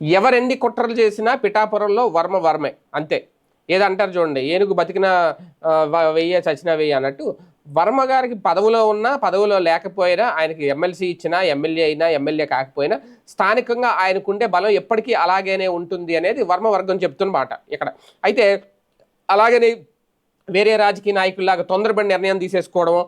ఎవరెన్ని కుట్రలు చేసినా పిఠాపురంలో వర్మ వర్మే అంతే. ఏదంటారు చూడండి ఏనుగు బతికిన వెయ్య వెయ్యి చచ్చిన వెయ్యి అన్నట్టు వర్మ గారికి పదవిలో ఉన్నా పదవిలో లేకపోయినా ఆయనకి ఎమ్మెల్సీ ఇచ్చినా ఎమ్మెల్యే అయినా ఎమ్మెల్యే కాకపోయినా స్థానికంగా ఆయనకుండే బలం ఎప్పటికీ అలాగేనే ఉంటుంది అనేది వర్మ వర్గం చెప్తున్న మాట ఇక్కడ. అయితే అలాగని వేరే రాజకీయ నాయకుల్లాగా తొందరపడి నిర్ణయం తీసేసుకోవడము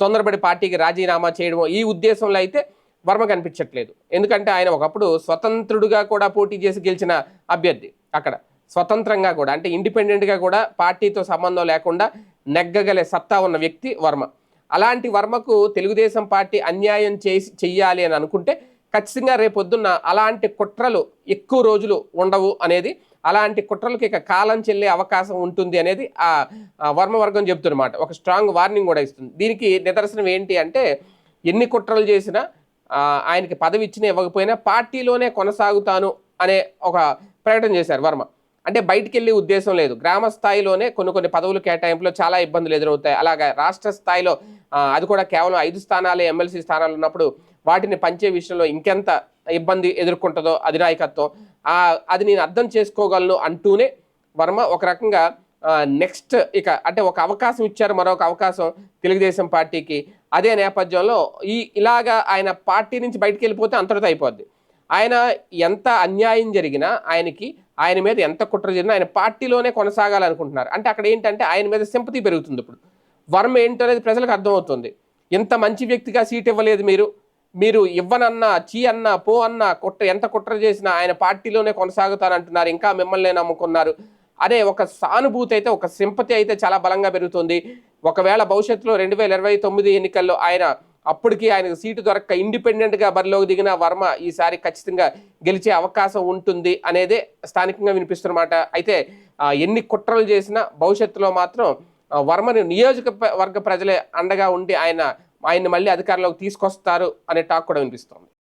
తొందరపడి పార్టీకి రాజీనామా చేయడము ఈ ఉద్దేశంలో అయితే వర్మ కనిపించట్లేదు. ఎందుకంటే ఆయన ఒకప్పుడు స్వతంత్రుడుగా కూడా పోటీ చేసి గెలిచిన అభ్యర్థి అక్కడ. స్వతంత్రంగా కూడా అంటే ఇండిపెండెంట్గా కూడా పార్టీతో సంబంధం లేకుండా నెగ్గగలే సత్తా ఉన్న వ్యక్తి వర్మ. అలాంటి వర్మకు తెలుగుదేశం పార్టీ అన్యాయం చేసి చెయ్యాలి అని అనుకుంటే ఖచ్చితంగా రేపొద్దున్న అలాంటి కుట్రలు ఎక్కువ రోజులు ఉండవు అనేది అలాంటి కుట్రలకు ఇక కాలం చెల్లే అవకాశం ఉంటుంది అనేది ఆ వర్మ వర్గం చెప్తున్నమాట ఒక స్ట్రాంగ్ వార్నింగ్ కూడా ఇస్తుంది. దీనికి నిదర్శనం ఏంటి అంటే ఎన్ని కుట్రలు చేసినా ఆయనకి పదవి ఇచ్చిన ఇవ్వకపోయినా పార్టీలోనే కొనసాగుతాను అనే ఒక ప్రకటన చేశారు వర్మ. అంటే బయటికి వెళ్ళే ఉద్దేశం లేదు. గ్రామ స్థాయిలోనే కొన్ని కొన్ని పదవులు కేటాయింపులో చాలా ఇబ్బందులు ఎదురవుతాయి. అలాగా రాష్ట్ర స్థాయిలో అది కూడా కేవలం ఐదు స్థానాలే ఎమ్మెల్సీ స్థానాలు ఉన్నప్పుడు వాటిని పంచే విషయంలో ఇంకెంత ఇబ్బంది ఎదుర్కొంటుందో అధినాయకత్వం. అది నేను అర్థం చేసుకోగలను అంటూనే వర్మ ఒక రకంగా నెక్స్ట్ ఇక అంటే ఒక అవకాశం ఇచ్చారు మరొక అవకాశం తెలుగుదేశం పార్టీకి. అదే నేపథ్యంలో ఈ ఇలాగా ఆయన పార్టీ నుంచి బయటికి వెళ్ళిపోతే అంతటితో అయిపోద్ది. ఆయన ఎంత అన్యాయం జరిగినా ఆయనకి ఆయన మీద ఎంత కుట్ర జరిగినా ఆయన పార్టీలోనే కొనసాగాలనుకుంటున్నారు. అంటే అక్కడ ఏంటంటే ఆయన మీద సింపతి పెరుగుతుంది ఇప్పుడు. వర్మ ఏంటో అనేది ప్రజలకు అర్థమవుతుంది. ఎంత మంచి వ్యక్తిగా సీట్ ఇవ్వలేదు మీరు. మీరు ఇవ్వనన్నా చీ అన్నా పో అన్నా కుట్ర ఎంత కుట్ర చేసినా ఆయన పార్టీలోనే కొనసాగుతానంటున్నారు. ఇంకా మిమ్మల్ని నమ్ముకున్నారు. అనే ఒక సానుభూతి అయితే ఒక సింపతి అయితే చాలా బలంగా పెరుగుతుంది. ఒకవేళ భవిష్యత్తులో రెండు వేల ఇరవై తొమ్మిది ఎన్నికల్లో ఆయన అప్పటికి ఆయనకు సీటు దొరక్క ఇండిపెండెంట్గా బరిలోకి దిగిన వర్మ ఈసారి ఖచ్చితంగా గెలిచే అవకాశం ఉంటుంది అనేదే స్థానికంగా వినిపిస్తున్నమాట అయితే ఎన్ని కుట్రలు చేసినా భవిష్యత్తులో మాత్రం వర్మని నియోజకవర్గ ప్రజలే అండగా ఉండి ఆయన ఆయన్ని మళ్ళీ అధికారంలోకి తీసుకొస్తారు అనే టాక్ కూడా వినిపిస్తోంది.